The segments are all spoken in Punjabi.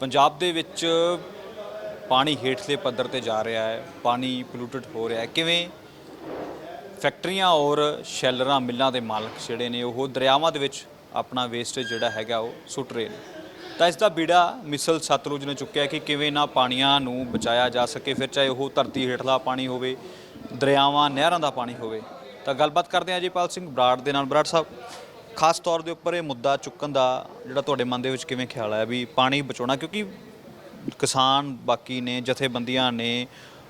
ਪੰਜਾਬ ਦੇ ਵਿੱਚ ਪਾਣੀ ਹੇਠਲੇ ਪੱਧਰ ਤੇ ਜਾ ਰਿਹਾ ਹੈ, ਪਾਣੀ ਪੋਲੂਟਡ ਹੋ ਰਿਹਾ ਹੈ। ਕਿਵੇਂ ਫੈਕਟਰੀਆਂ ਔਰ ਸ਼ੈਲਰਾਂ, ਮਿੱਲਾਂ ਦੇ ਮਾਲਕ ਜਿਹੜੇ ਨੇ, ਉਹ ਦਰਿਆਵਾਂ ਦੇ ਵਿੱਚ ਆਪਣਾ ਵੇਸਟੇਜ ਜਿਹੜਾ ਹੈਗਾ ਉਹ ਸੁੱਟ ਰਹੇ ਨੇ। ਤਾਂ ਇਸ ਦਾ ਬੀੜਾ ਮਿਸਲ ਸਤਲੁਜ ਨੇ ਚੁੱਕਿਆ ਕਿ ਕਿਵੇਂ ਨਾ ਪਾਣੀਆਂ ਨੂੰ ਬਚਾਇਆ ਜਾ ਸਕੇ, ਫਿਰ ਚਾਹੇ ਉਹ ਧਰਤੀ ਹੇਠਲਾ ਪਾਣੀ ਹੋਵੇ, ਦਰਿਆਵਾਂ, ਨਹਿਰਾਂ ਦਾ ਪਾਣੀ ਹੋਵੇ। ਤਾਂ ਗੱਲਬਾਤ ਕਰਦੇ ਹਾਂ ਅਜੀਪਾਲ ਸਿੰਘ ਬਰਾੜ ਦੇ ਨਾਲ। ਬਰਾੜ ਸਾਹਿਬ ਖਾਸ ਤੌਰ ਦੇ ਉੱਪਰ ਇਹ ਮੁੱਦਾ ਚੁੱਕਣ ਦਾ ਜਿਹੜਾ ਤੁਹਾਡੇ ਮਨ ਦੇ ਵਿੱਚ ਕਿਵੇਂ ਖਿਆਲ ਆਇਆ ਵੀ ਪਾਣੀ ਬਚਾਉਣਾ? ਕਿਉਂਕਿ ਕਿਸਾਨ ਬਾਕੀ ਨੇ, ਜਥੇਬੰਦੀਆਂ ਨੇ,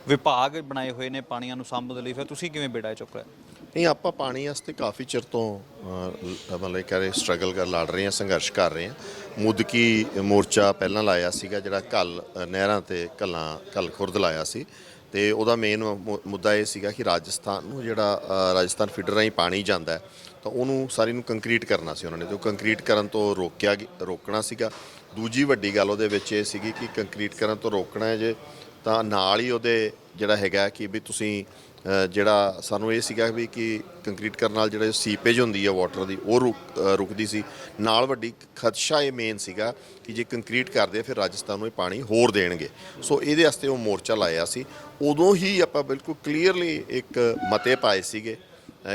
ਵਿਭਾਗ ਬਣਾਏ ਹੋਏ ਨੇ ਪਾਣੀਆਂ ਨੂੰ ਸਾਂਭਣ ਦੇ ਲਈ, ਫਿਰ ਤੁਸੀਂ ਕਿਵੇਂ ਬੇੜਾ ਚੁੱਕ ਰਹੇ? ਨਹੀਂ, ਆਪਾਂ ਪਾਣੀ ਵਾਸਤੇ ਕਾਫੀ ਚਿਰ ਤੋਂ ਮਤਲਬ ਕਰੇ ਸਟਰਗਲ ਕਰ, ਲੜ ਰਹੇ ਹਾਂ, ਸੰਘਰਸ਼ ਕਰ ਰਹੇ ਹਾਂ। ਮੁੱਦਕੀ ਮੋਰਚਾ ਪਹਿਲਾਂ ਲਾਇਆ ਸੀਗਾ, ਜਿਹੜਾ ਕੱਲ ਨਹਿਰਾਂ ਤੇ ਕੱਲਾਂ ਕੱਲ ਖੁਰਦ ਲਾਇਆ ਸੀ। ਤੇ ਉਹਦਾ ਮੇਨ ਮੁੱਦਾ ਇਹ ਸੀਗਾ ਕਿ ਰਾਜਸਥਾਨ ਨੂੰ ਜਿਹੜਾ ਰਾਜਸਥਾਨ ਫੀਡਰ ਰਾਹੀਂ ਪਾਣੀ ਜਾਂਦਾ ਤਾਂ ਉਹਨੂੰ ਸਾਰੀ ਨੂੰ ਕੰਕਰੀਟ ਕਰਨਾ ਸੀ ਉਹਨਾਂ ਨੇ ਤੇ ਉਹ ਕੰਕਰੀਟ ਕਰਨ ਤੋਂ ਰੋਕਿਆ ਗਿਆ- ਰੋਕਣਾ ਸੀਗਾ। ਦੂਜੀ ਵੱਡੀ ਗੱਲ ਉਹਦੇ ਵਿੱਚ ਇਹ ਸੀਗੀ ਕਿ ਕੰਕਰੀਟ ਕਰਨ ਤੋਂ ਰੋਕਣਾ ਹੈ ਜੇ, ਤਾਂ ਨਾਲ ਹੀ ਉਹਦੇ ਜਿਹੜਾ ਹੈਗਾ ਕਿ ਵੀ ਤੁਸੀਂ ਜਿਹੜਾ ਸਾਨੂੰ ਇਹ ਸੀਗਾ ਵੀ ਕਿ ਕੰਕਰੀਟ ਕਰਨ ਨਾਲ ਜਿਹੜਾ ਸੀਪੇਜ ਹੁੰਦੀ ਹੈ ਵਾਟਰ ਦੀ, ਉਹ ਰੁਕ ਰੁਕਦੀ ਸੀ। ਨਾਲ ਵੱਡੀ ਖਦਸ਼ਾ ਇਹ ਮੇਨ ਸੀਗਾ ਕਿ ਜੇ ਕੰਕਰੀਟ ਕਰਦੇ ਫਿਰ ਰਾਜਸਥਾਨ ਨੂੰ ਇਹ ਪਾਣੀ ਹੋਰ ਦੇਣਗੇ। ਸੋ ਇਹਦੇ ਵਾਸਤੇ ਉਹ ਮੋਰਚਾ ਲਾਇਆ ਸੀ। ਉਦੋਂ ਹੀ ਆਪਾਂ ਬਿਲਕੁਲ ਕਲੀਅਰਲੀ ਇੱਕ ਮਤੇ ਪਾਏ ਸੀਗੇ।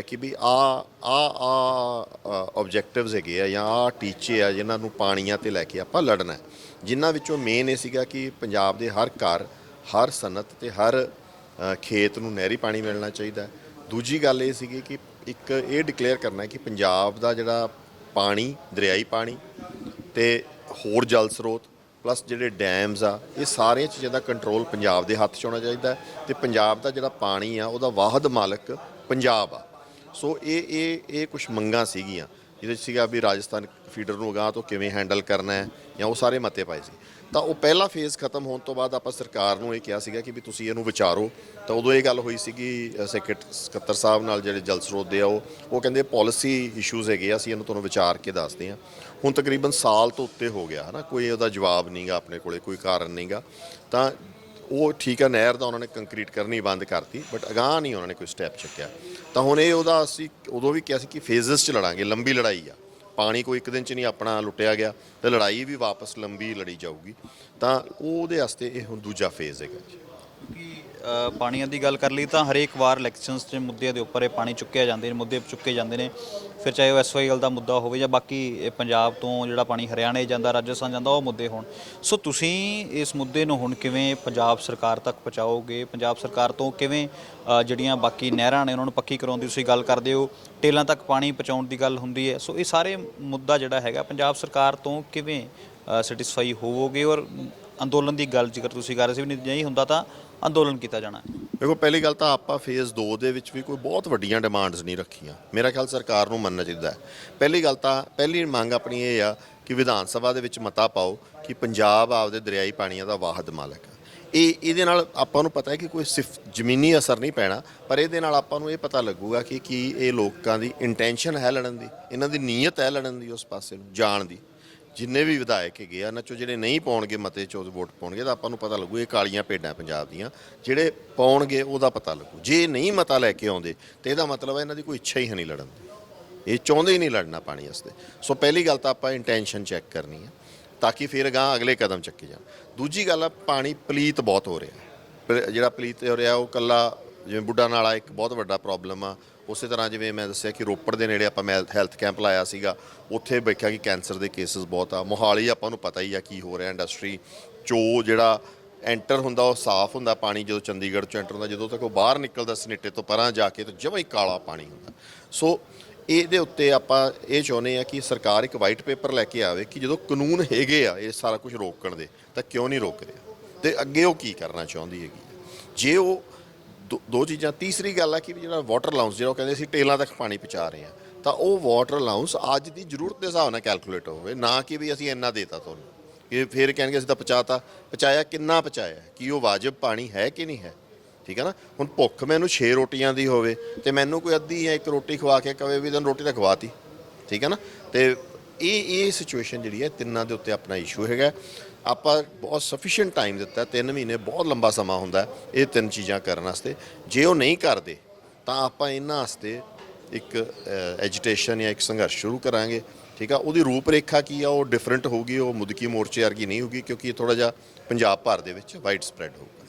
ਕਿ ਵੀ ਆ ਆ ਆ ਆਬਜੈਕਟਿਵਸ ਹੈਗੇ ਆ ਜਾਂ ਆ ਟੀਚੇ ਆ ਜਿਨ੍ਹਾਂ ਨੂੰ ਪਾਣੀਆਂ ਤੇ ਲੈ ਕੇ ਆਪਾਂ ਲੜਨਾ ਹੈ। ਜਿਨ੍ਹਾਂ ਵਿੱਚੋਂ ਮੇਨ ਇਹ ਸੀਗਾ ਕਿ ਪੰਜਾਬ ਦੇ ਹਰ ਘਰ, ਹਰ ਸਨਅਤ ਤੇ ਹਰ ਖੇਤ ਨੂੰ ਨਹਿਰੀ ਪਾਣੀ ਮਿਲਣਾ ਚਾਹੀਦਾ ਦੂਜੀ ਗੱਲ ਇਹ ਸੀਗੀ ਕਿ ਇੱਕ ਇਹ ਡਿਕਲੇਅਰ ਕਰਨਾ ਹੈ ਕਿ ਪੰਜਾਬ ਦਾ ਜਿਹੜਾ ਪਾਣੀ, ਦਰਿਆਈ ਪਾਣੀ ਤੇ ਹੋਰ ਜਲ ਸਰੋਤ ਪਲੱਸ ਜਿਹੜੇ ਡੈਮਸ ਆ, ਇਹ ਸਾਰੀਆਂ ਚੀਜ਼ਾਂ ਦਾ ਕੰਟਰੋਲ ਪੰਜਾਬ ਦੇ ਹੱਥ 'ਚ ਹੋਣਾ ਚਾਹੀਦਾ ਹੈ ਤੇ ਪੰਜਾਬ ਦਾ ਜਿਹੜਾ ਪਾਣੀ ਆ, ਉਹਦਾ ਵਾਹਦ ਮਾਲਕ ਪੰਜਾਬ ਆ। ਸੋ ਇਹ ਇਹ ਇਹ ਕੁਝ ਮੰਗਾਂ ਸੀਗੀਆਂ ਜਿਹਦੇ 'ਚ ਸੀਗਾ ਵੀ ਰਾਜਸਥਾਨ ਫੀਡਰ ਨੂੰ ਅਗਾਂਹ ਤੋਂ ਕਿਵੇਂ ਹੈਂਡਲ ਕਰਨਾ ਹੈ ਜਾਂ ਉਹ ਸਾਰੇ ਮਤੇ ਪਾਏ ਸੀ। ਤਾਂ ਉਹ ਪਹਿਲਾ ਫੇਜ਼ ਖਤਮ ਹੋਣ ਤੋਂ ਬਾਅਦ ਆਪਾਂ ਸਰਕਾਰ ਨੂੰ ਇਹ ਕਿਹਾ ਸੀਗਾ ਕਿ ਵੀ ਤੁਸੀਂ ਇਹਨੂੰ ਵਿਚਾਰੋ। ਤਾਂ ਉਦੋਂ ਇਹ ਗੱਲ ਹੋਈ ਸੀਗੀ ਅ, ਸਕੱਤਰ ਸਾਹਿਬ ਨਾਲ ਜਿਹੜੇ ਜਲ ਸਰੋਤ ਦੇ ਆ ਉਹ ਉਹ ਕਹਿੰਦੇ ਪਾਲਿਸੀ ਇਸ਼ੂਜ਼ ਹੈਗੇ ਆ ਅਸੀਂ ਇਹਨੂੰ ਤੁਹਾਨੂੰ ਵਿਚਾਰ ਕੇ ਦੱਸਦੇ ਹਾਂ। ਹੁਣ ਤਕਰੀਬਨ ਸਾਲ ਤੋਂ ਉੱਤੇ ਹੋ ਗਿਆ ਹਨਾ ਕੋਈ ਉਹਦਾ ਜਵਾਬ ਨਹੀਂਗਾ ਆਪਣੇ ਕੋਲੇ ਕੋਈ ਕਾਰਨ ਨਹੀਂਗਾ ਤਾਂ ਉਹ ਠੀਕ ਆ, ਨਹਿਰ ਦਾ ਉਹਨਾਂ ਨੇ ਕੰਕਰੀਟ ਕਰਨੀ ਬੰਦ ਕਰਤੀ ਬਟ ਅਗਾਂਹ ਨਹੀਂ ਉਹਨਾਂ ਨੇ ਕੋਈ ਸਟੈਪ ਚੱਕਿਆ। ਤਾਂ ਹੁਣ ਇਹ ਉਹਦਾ ਅਸੀਂ ਉਦੋਂ ਵੀ ਕਿਹਾ ਸੀ ਕਿ ਫੇਜ਼ਸ 'ਚ ਲੜਾਂਗੇ, ਲੰਬੀ ਲੜਾਈ ਆ। ਪਾਣੀ ਕੋਈ ਇੱਕ ਦਿਨ 'ਚ ਨਹੀਂ ਆਪਣਾ ਲੁੱਟਿਆ ਗਿਆ, ਤੇ ਲੜਾਈ ਵੀ ਵਾਪਸ ਲੰਬੀ ਲੜੀ ਜਾਊਗੀ। ਤਾਂ ਉਹਦੇ ਵਾਸਤੇ ਇਹ ਹੁਣ ਦੂਜਾ ਫੇਜ਼ ਹੈਗਾ ਜੀ। ਕਿਉਂਕਿ ਪਾਣੀਆਂ ਦੀ ਗੱਲ ਕਰ ਲਈ ਤਾਂ ਹਰੇਕ ਵਾਰ ਇਲੈਕਸ਼ਨਸ 'ਚ ਮੁੱਦਿਆਂ ਦੇ ਉੱਪਰ ਇਹ ਪਾਣੀ ਚੁੱਕਿਆ ਜਾਂਦੇ ਨੇ, ਮੁੱਦੇ ਚੁੱਕੇ ਜਾਂਦੇ ਨੇ। ਫਿਰ ਚਾਹੇ ਉਹ ਐਸਵਾਈਐਲ ਦਾ ਮੁੱਦਾ ਹੋਵੇ ਜਾਂ ਬਾਕੀ ਇਹ ਪੰਜਾਬ ਤੋਂ ਜਿਹੜਾ ਪਾਣੀ ਹਰਿਆਣੇ ਜਾਂਦਾ, ਰਾਜਸਥਾਨ ਜਾਂਦਾ, ਉਹ ਮੁੱਦੇ ਹੋਣ। ਸੋ ਤੁਸੀਂ ਇਸ ਮੁੱਦੇ ਨੂੰ ਹੁਣ ਕਿਵੇਂ ਪੰਜਾਬ ਸਰਕਾਰ ਤੱਕ ਪਹੁੰਚਾਓਗੇ? ਪੰਜਾਬ ਸਰਕਾਰ ਤੋਂ ਕਿਵੇਂ ਜਿਹੜੀਆਂ ਬਾਕੀ ਨਹਿਰਾਂ ਨੇ ਉਹਨਾਂ ਨੂੰ ਪੱਕੀ ਕਰਾਉਣ ਦੀ ਤੁਸੀਂ ਗੱਲ ਕਰਦੇ ਹੋ? ਟੇਲਾਂ ਤੱਕ ਪਾਣੀ ਪਹੁੰਚਾਉਣ ਦੀ ਗੱਲ ਹੁੰਦੀ ਹੈ। ਸੋ ਇਹ ਸਾਰੇ ਮੁੱਦਾ ਜਿਹੜਾ ਹੈਗਾ, ਪੰਜਾਬ ਸਰਕਾਰ ਤੋਂ ਕਿਵੇਂ ਸੈਟੀਸਫਾਈ ਹੋਵੋਗੇ? ਔਰ ਅੰਦੋਲਨ ਦੀ ਗੱਲ ਜੇਕਰ ਤੁਸੀਂ ਕਰ ਰਹੇ ਸੀ ਵੀ ਨਹੀਂ ਹੁੰਦਾ ਤਾਂ ਅੰਦੋਲਨ ਕੀਤਾ ਜਾਣਾ ਹੈ। ਦੇਖੋ, ਪਹਿਲੀ ਗੱਲ ਤਾਂ ਆਪਾਂ ਫੇਜ਼ 2 ਦੇ ਵਿੱਚ ਵੀ ਕੋਈ ਬਹੁਤ ਵੱਡੀਆਂ ਡਿਮਾਂਡਸ ਨਹੀਂ ਰੱਖੀਆਂ। ਮੇਰਾ ਖਿਆਲ ਸਰਕਾਰ ਨੂੰ ਮੰਨਣਾ ਚਾਹੀਦਾ ਹੈ। ਪਹਿਲੀ ਗੱਲ ਤਾਂ, ਪਹਿਲੀ ਮੰਗ ਆਪਣੀ ਇਹ ਆ ਕਿ ਵਿਧਾਨ ਸਭਾ ਦੇ ਵਿੱਚ ਮਤਾ ਪਾਓ ਕਿ ਪੰਜਾਬ ਆਪਦੇ ਦਰਿਆਈ ਪਾਣੀਆਂ ਦਾ ਵਾਹਦ ਮਾਲਕ ਹੈ ਇਹ, ਇਹਦੇ ਨਾਲ ਆਪਾਂ ਨੂੰ ਪਤਾ ਹੈ ਕਿ ਕੋਈ ਸਿਰਫ ਜ਼ਮੀਨੀ ਅਸਰ ਨਹੀਂ ਪੈਣਾ, ਪਰ ਇਹਦੇ ਨਾਲ ਆਪਾਂ ਨੂੰ ਇਹ ਪਤਾ ਲੱਗੂਗਾ ਕਿ ਕੀ ਇਹ ਲੋਕਾਂ ਦੀ ਇੰਟੈਂਸ਼ਨ ਹੈ ਲੜਨ ਦੀ, ਇਹਨਾਂ ਦੀ ਨੀਅਤ ਹੈ ਲੜਨ ਦੀ ਉਸ ਪਾਸੇ ਨੂੰ, ਜਾਣ ਦੀ। ਜਿੰਨੇ ਵੀ ਵਿਧਾਇਕ ਹੈਗੇ ਆ, ਇਹਨਾਂ ਚੋਂ ਜਿਹੜੇ ਨਹੀਂ ਪਾਉਣਗੇ, ਮਤੇ ਚੋਂ ਵੋਟ ਪਾਉਣਗੇ, ਤਾਂ ਆਪਾਂ ਨੂੰ ਪਤਾ ਲੱਗੂ, ਇਹ ਕਾਲੀਆਂ ਭੇਡਾਂ ਪੰਜਾਬ ਦੀਆਂ, ਜਿਹੜੇ ਪਾਉਣਗੇ, ਉਹਦਾ ਪਤਾ ਲੱਗੂ। ਜੇ ਨਹੀਂ ਮਤਾ ਲੈ ਕੇ ਆਉਂਦੇ, ਤੇ ਇਹਦਾ ਮਤਲਬ ਹੈ ਇਹਨਾਂ ਦੀ ਕੋਈ ਇੱਛਾ ਹੀ ਹੈ ਨਹੀਂ ਲੜਨ ਦੀ। ਇਹ ਚਾਹੁੰਦੇ ਹੀ ਨਹੀਂ ਲੜਨਾ ਪਾਣੀ ਵਾਸਤੇ। ਸੋ ਪਹਿਲੀ ਗੱਲ ਤਾਂ ਆਪਾਂ ਇੰਟੈਂਸ਼ਨ ਚੈੱਕ ਕਰਨੀ ਹੈ ਤਾਂ ਕਿ ਫਿਰ ਅਗਾਂਹ ਅਗਲੇ ਕਦਮ ਚੱਕੇ ਜਾਣ। ਦੂਜੀ ਗੱਲ ਆ, ਪਾਣੀ ਪਲੀਤ ਬਹੁਤ ਹੋ ਰਿਹਾ। ਪਰ ਜਿਹੜਾ ਪਲੀਤ ਹੋ ਰਿਹਾ, ਉਹ ਕੱਲਾ ਜਿਵੇਂ ਬੁੱਢਾ ਨਾਲਾ ਇੱਕ ਬਹੁਤ ਵੱਡਾ ਪ੍ਰੋਬਲਮ ਆ। ਉਸੇ ਤਰ੍ਹਾਂ ਜਿਵੇਂ ਮੈਂ ਦੱਸਿਆ ਕਿ ਰੋਪੜ ਦੇ ਨੇੜੇ ਆਪਾਂ ਮੈਂ ਹੈਲਥ ਕੈਂਪ ਲਾਇਆ ਸੀਗਾ, ਉੱਥੇ ਵੇਖਿਆ ਕਿ ਕੈਂਸਰ ਦੇ ਕੇਸਸ ਬਹੁਤ ਆ। ਮੋਹਾਲੀ ਆਪਾਂ ਨੂੰ ਪਤਾ ਹੀ ਆ ਕੀ ਹੋ ਰਿਹਾ ਇੰਡਸਟਰੀ ਚੋ ਜਿਹੜਾ ਐਂਟਰ ਹੁੰਦਾ ਉਹ ਸਾਫ਼ ਹੁੰਦਾ ਪਾਣੀ ਜਦੋਂ ਚੰਡੀਗੜ੍ਹ 'ਚੋਂ ਐਂਟਰ ਹੁੰਦਾ, ਜਦੋਂ ਤੱਕ ਉਹ ਬਾਹਰ ਨਿਕਲਦਾ ਸਨੇਟੇ ਤੋਂ ਪਰਾਂ ਜਾ ਕੇ ਤਾਂ ਜਮਾਂ ਹੀ ਕਾਲਾ ਪਾਣੀ ਹੁੰਦਾ। ਸੋ ਇਹਦੇ ਉੱਤੇ ਆਪਾਂ ਇਹ ਚਾਹੁੰਦੇ ਆ ਕਿ ਸਰਕਾਰ ਇੱਕ ਵਾਈਟ ਪੇਪਰ ਲੈ ਕੇ ਆਵੇ ਕਿ ਜਦੋਂ ਕਾਨੂੰਨ ਹੈਗੇ ਆ ਇਹ ਸਾਰਾ ਕੁਝ ਰੋਕਣ ਦੇ, ਤਾਂ ਕਿਉਂ ਨਹੀਂ ਰੋਕ ਰਿਹਾ ਤੇ ਅੱਗੇ ਉਹ ਕੀ ਕਰਨਾ ਚਾਹੁੰਦੀ ਹੈਗੀ ਹੈ। ਜੇ ਉਹ ਦੋ- ਦੋ ਚੀਜ਼ਾਂ। ਤੀਸਰੀ ਗੱਲ ਹੈ ਕਿ ਵੀ ਜਿਹੜਾ ਵਾਟਰ ਲਾਉਂਸ ਜਿਹੜਾ ਉਹ ਕਹਿੰਦੇ ਸੀ ਟੇਲਾਂ ਤੱਕ ਪਾਣੀ ਪਹੁੰਚਾ ਰਹੇ ਆ ਤਾਂ ਉਹ ਵਾਟਰ ਲਾਉਂਸ ਅੱਜ ਦੀ ਜ਼ਰੂਰਤ ਦੇ ਹਿਸਾਬ ਨਾਲ ਕੈਲਕੂਲੇਟ ਹੋਵੇ, ਨਾ ਕਿ ਵੀ ਅਸੀਂ ਇੰਨਾ ਦੇਤਾ ਤੁਹਾਨੂੰ। ਇਹ ਫਿਰ ਕਹਿਣਗੇ ਅਸੀਂ ਤਾਂ ਪਹੁੰਚਾਤਾ। ਪਹੁੰਚਾਇਆ ਕਿੰਨਾ ਪਹੁੰਚਾਇਆ? ਕੀ ਉਹ ਵਾਜਬ ਪਾਣੀ ਹੈ ਕਿ ਨਹੀਂ ਹੈ? ਠੀਕ ਹੈ ਨਾ? ਹੁਣ ਭੁੱਖ ਮੈਨੂੰ 6 ਰੋਟੀਆਂ ਦੀ ਹੋਵੇ ਤੇ ਮੈਨੂੰ ਕੋਈ ਅੱਧੀ ਜਾਂ ਇੱਕ ਰੋਟੀ ਖਵਾ ਕੇ ਕਵੇ ਵੀ ਤੈਨੂੰ ਰੋਟੀ ਤਾਂ ਖਵਾਤੀ। ਠੀਕ ਹੈ ਨਾ? ਤੇ ਇਹ ਇਹ ਸਿਚੁਏਸ਼ਨ ਜਿਹੜੀ ਹੈ, ਤਿੰਨਾਂ ਦੇ ਉੱਤੇ ਆਪਣਾ ਇਸ਼ੂ ਹੈਗਾ। ਆਪਾਂ ਬਹੁਤ ਸਫੀਸ਼ੀਐਂਟ ਟਾਈਮ ਦਿੱਤਾ 3 ਮਹੀਨੇ ਬਹੁਤ ਲੰਬਾ ਸਮਾਂ ਹੁੰਦਾ ਇਹ ਤਿੰਨ ਚੀਜ਼ਾਂ ਕਰਨ ਵਾਸਤੇ। ਜੇ ਉਹ ਨਹੀਂ ਕਰਦੇ, ਤਾਂ ਆਪਾਂ ਇਹਨਾਂ ਵਾਸਤੇ ਇੱਕ ਐਜੀਟੇਸ਼ਨ ਜਾਂ ਇੱਕ ਸੰਘਰਸ਼ ਸ਼ੁਰੂ ਕਰਾਂਗੇ, ਠੀਕ ਆ? ਉਹਦੀ ਰੂਪਰੇਖਾ ਕੀ ਆ? ਉਹ ਡਿਫਰੈਂਟ ਹੋਊਗੀ, ਉਹ ਮੁਦਕੀ ਮੋਰਚੇ ਵਰਗੀ ਨਹੀਂ ਹੋਊਗੀ, ਕਿਉਂਕਿ ਇਹ ਥੋੜਾ ਜਿਹਾ ਪੰਜਾਬ ਭਰ ਦੇ ਵਿੱਚ ਵਾਈਡ ਸਪਰੈਡ ਹੋਊਗਾ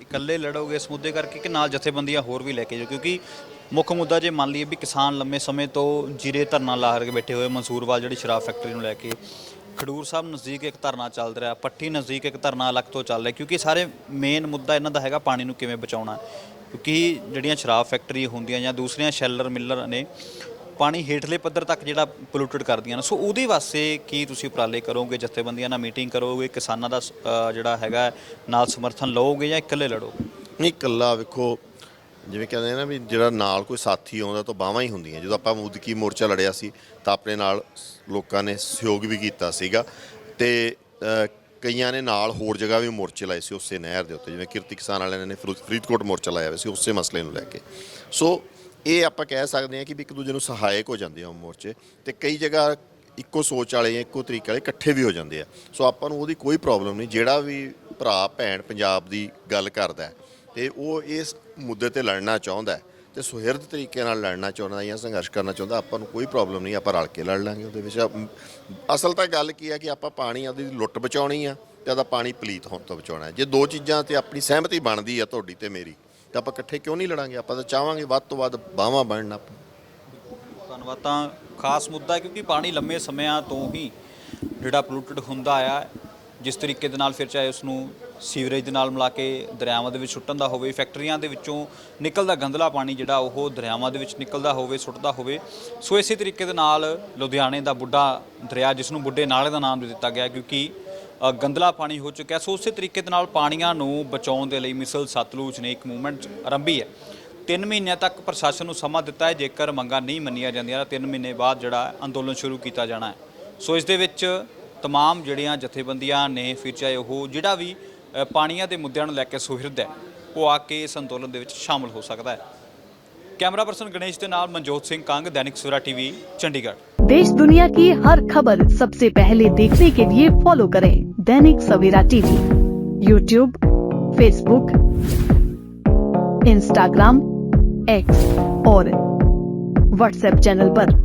ਇਕੱਲੇ ਲੜੋਗੇ ਇਸ ਮੁੱਦੇ ਕਰਕੇ ਕਿ ਨਾਲ ਜਥੇਬੰਦੀਆਂ ਹੋਰ ਵੀ ਲੈ ਕੇ ਜਾਓ? ਕਿਉਂਕਿ ਮੁੱਖ ਮੁੱਦਾ ਜੇ ਮੰਨ ਲਈਏ ਵੀ ਕਿਸਾਨ ਲੰਮੇ ਸਮੇਂ ਤੋਂ ਜੀਰੇ ਧਰਨਾ ਲਾ ਕੇ ਬੈਠੇ ਹੋਏ ਮਨਸੂਰਵਾਲ ਜਿਹੜੀ ਸ਼ਰਾਬ ਫੈਕਟਰੀ ਨੂੰ ਲੈ ਕੇ, ਖਡੂਰ ਸਾਹਿਬ ਨਜ਼ਦੀਕ ਇੱਕ ਧਰਨਾ ਚੱਲ ਰਿਹਾ, ਪੱਠੀ ਨਜ਼ਦੀਕ ਇੱਕ ਧਰਨਾ ਅਲੱਗ ਤੋਂ ਚੱਲ ਰਿਹਾ, ਕਿਉਂਕਿ ਸਾਰੇ ਮੇਨ ਮੁੱਦਾ ਇਹਨਾਂ ਦਾ ਹੈਗਾ ਪਾਣੀ ਨੂੰ ਕਿਵੇਂ ਬਚਾਉਣਾ, ਕਿਉਂਕਿ ਜਿਹੜੀਆਂ ਸ਼ਰਾਬ ਫੈਕਟਰੀ ਹੁੰਦੀਆਂ ਜਾਂ ਦੂਸਰੀਆਂ ਸ਼ੈਲਰ ਮਿਲਰ ਨੇ, ਪਾਣੀ ਹੇਠਲੇ ਪੱਧਰ ਤੱਕ ਜਿਹੜਾ ਪੋਲੂਟਡ ਕਰਦੀਆਂ ਨੇ, ਸੋ ਉਹਦੇ ਵਾਸਤੇ ਕੀ ਤੁਸੀਂ ਉਪਰਾਲੇ ਕਰੋਗੇ, ਜਥੇਬੰਦੀਆਂ ਨਾਲ ਮੀਟਿੰਗ ਕਰੋਗੇ, ਕਿਸਾਨਾਂ ਦਾ ਜਿਹੜਾ ਹੈਗਾ ਨਾਲ ਸਮਰਥਨ ਲਓਗੇ ਜਾਂ ਇਕੱਲੇ ਲੜੋਗੇ? ਨਹੀਂ, ਇਕੱਲਾ ਵੇਖੋ ਜਿਵੇਂ ਕਹਿੰਦੇ ਨਾ ਵੀ ਜਿਹੜਾ ਨਾਲ ਕੋਈ ਸਾਥੀ ਆਉਂਦਾ ਤਾਂ ਬਾਹਾਂ ਹੀ ਹੁੰਦੀਆਂ। ਜਦੋਂ ਆਪਾਂ ਮੁਦਕੀ ਮੋਰਚਾ ਲੜਿਆ ਸੀ ਤਾਂ ਆਪਣੇ ਨਾਲ ਲੋਕਾਂ ਨੇ ਸਹਿਯੋਗ ਵੀ ਕੀਤਾ ਸੀਗਾ ਤੇ ਅ, ਕਈਆਂ ਨੇ ਨਾਲ ਹੋਰ ਜਗ੍ਹਾ ਵੀ ਮੋਰਚੇ ਲਾਏ ਸੀ ਉਸੇ ਨਹਿਰ ਦੇ ਉੱਤੇ। ਜਿਵੇਂ ਕਿਰਤੀ ਕਿਸਾਨ ਵਾਲਿਆਂ ਨੇ ਫਰੂ- ਫਰੀਦਕੋਟ ਮੋਰਚਾ ਲਾਇਆ ਹੋਇਆ ਸੀ ਉਸੇ ਮਸਲੇ ਨੂੰ ਲੈ ਕੇ। ਸੋ ਇਹ ਆਪਾਂ ਕਹਿ ਸਕਦੇ ਹਾਂ ਕਿ ਵੀ ਇੱਕ ਦੂਜੇ ਨੂੰ ਸਹਾਇਕ ਹੋ ਜਾਂਦੇ ਆ ਉਹ ਮੋਰਚੇ ਤੇ ਕਈ ਜਗ੍ਹਾ ਇੱਕੋ ਸੋਚ ਵਾਲੇ ਜਾਂ ਇੱਕੋ ਤਰੀਕੇ ਵਾਲੇ ਇਕੱਠੇ ਵੀ ਹੋ ਜਾਂਦੇ ਆ। ਸੋ ਆਪਾਂ ਨੂੰ ਉਹਦੀ ਕੋਈ ਪ੍ਰੋਬਲਮ ਨਹੀਂ। ਜਿਹੜਾ ਵੀ ਭਰਾ ਭੈਣ ਪੰਜਾਬ ਦੀ ਗੱਲ ਕਰਦਾ ਹੈ ਤੇ ਉਹ ਇਸ ਮੁੱਦੇ ਤੇ ਲੜਨਾ ਚਾਹੁੰਦਾ ਹੈ ਤੇ ਸੁਹਿਰਦ ਤਰੀਕੇ ਨਾਲ ਲੜਨਾ ਚਾਹੁੰਦਾ ਜਾਂ ਸੰਘਰਸ਼ ਕਰਨਾ ਚਾਹੁੰਦਾ, ਆਪਾਂ ਨੂੰ ਕੋਈ ਪ੍ਰੋਬਲਮ ਨਹੀਂ, ਆਪਾਂ ਰਲ ਕੇ ਲੜ ਲਾਂਗੇ ਉਹਦੇ ਵਿੱਚ। ਅ- ਅਸਲ ਤਾਂ ਗੱਲ ਕੀ ਹੈ ਕਿ ਆਪਾਂ ਪਾਣੀ ਉਹਦੀ ਲੁੱਟ ਬਚਾਉਣੀ ਆ ਤੇ ਉਹਦਾ ਪਾਣੀ ਪਲੀਤ ਹੋਣ ਤੋਂ ਬਚਾਉਣਾ ਜੇ ਦੋ ਚੀਜ਼ਾਂ ਤੇ ਆਪਣੀ ਸਹਿਮਤੀ ਬਣਦੀ ਆ ਤੁਹਾਡੀ ਤੇ ਮੇਰੀ, ਤਾਂ ਆਪਾਂ ਇਕੱਠੇ ਕਿਉਂ ਨਹੀਂ ਲੜਾਂਗੇ? ਆਪਾਂ ਤਾਂ ਚਾਹਾਂਗੇ ਵੱਧ ਤੋਂ ਵੱਧ ਬਾਹਾਂ ਬਣਨ ਆਪਾਂ। ਧੰਨਵਾਦ। ਤਾਂ ਖਾਸ ਮੁੱਦਾ ਕਿਉਂਕਿ ਪਾਣੀ ਲੰਮੇ ਸਮਿਆਂ ਤੋਂ ਹੀ ਜਿਹੜਾ ਪੋਲੂਟਡ ਹੁੰਦਾ ਆ ਜਿਸ ਤਰੀਕੇ ਦੇ ਨਾਲ ਫਿਰ ਚਾਹੇ ਉਸ ਨੂੰ ਸੀਵਰੇਜ ਦੇ ਨਾਲ ਮਿਲਾ ਕੇ ਦਰਿਆਵਾਂ ਦੇ ਵਿੱਚ ਸੁੱਟਣ ਦਾ ਹੋਵੇ ਫੈਕਟਰੀਆਂ ਦੇ ਵਿੱਚੋਂ ਨਿਕਲਦਾ ਗੰਦਲਾ ਪਾਣੀ ਜਿਹੜਾ ਉਹ ਦਰਿਆਵਾਂ ਦੇ ਵਿੱਚ ਨਿਕਲਦਾ ਹੋਵੇ ਸੁੱਟਦਾ ਹੋਵੇ। ਸੋ ਇਸੇ ਤਰੀਕੇ ਦੇ ਨਾਲ ਲੁਧਿਆਣੇ ਦਾ ਬੁੱਢਾ ਦਰਿਆ ਜਿਸ ਨੂੰ ਬੁੱਢੇ ਨਾਲੇ ਦਾ ਨਾਮ ਦੇ ਦਿੱਤਾ ਗਿਆ ਕਿਉਂਕਿ ਅ, ਗੰਦਲਾ ਪਾਣੀ ਹੋ ਚੁੱਕਿਆ। ਸੋ ਉਸੇ ਤਰੀਕੇ ਦੇ ਨਾਲ ਪਾਣੀਆਂ ਨੂੰ ਬਚਾਉਣ ਦੇ ਲਈ ਮਿਸਲ ਸਤਲੁਜ ਨੇ ਇੱਕ ਮੂਵਮੈਂਟ ਆਰੰਭੀ ਹੈ। ਤਿੰਨ ਮਹੀਨਿਆਂ ਤੱਕ ਪ੍ਰਸ਼ਾਸਨ ਨੂੰ ਸਮਾਂ ਦਿੱਤਾ ਹੈ ਜੇਕਰ ਮੰਗਾਂ ਨਹੀਂ ਮੰਨੀਆਂ ਜਾਂਦੀਆਂ ਤਾਂ ਤਿੰਨ ਮਹੀਨੇ ਬਾਅਦ ਜਿਹੜਾ ਅੰਦੋਲਨ ਸ਼ੁਰੂ ਕੀਤਾ ਜਾਣਾ ਹੈ। ਸੋ ਇਸ ਦੇ ਵਿੱਚ तमाम ਜਿਹੜੀਆਂ ਜਥੇਬੰਦੀਆਂ ਨੇ ਫਿਰ ਚਾਹੇ ਉਹ ਜਿਹੜਾ ਵੀ ਅ, ਪਾਣੀਆਂ ਦੇ ਮੁੱਦਿਆਂ ਨੂੰ ਲੈ ਕੇ ਸੁਹਿਰਦ ਹੈ ਉਹ ਆ ਕੇ ਇਸ ਅੰਦੋਲਨ ਦੇ ਵਿੱਚ ਸ਼ਾਮਲ ਹੋ ਸਕਦਾ ਹੈ ਕੈਮਰਾ ਪਰਸਨ ਗਣੇਸ਼ ਦੇ ਨਾਲ ਮਨਜੋਤ ਸਿੰਘ ਕੰਗ ਦੈਨਿਕ ਸਵੇਰਾ ਟੀਵੀ ਚੰਡੀਗੜ੍ਹ देश दुनिया की हर खबर सबसे पहले देखने के लिए फॉलो करें Dainik Savera TV YouTube Facebook Instagram X और व्हाट्सएप चैनल पर।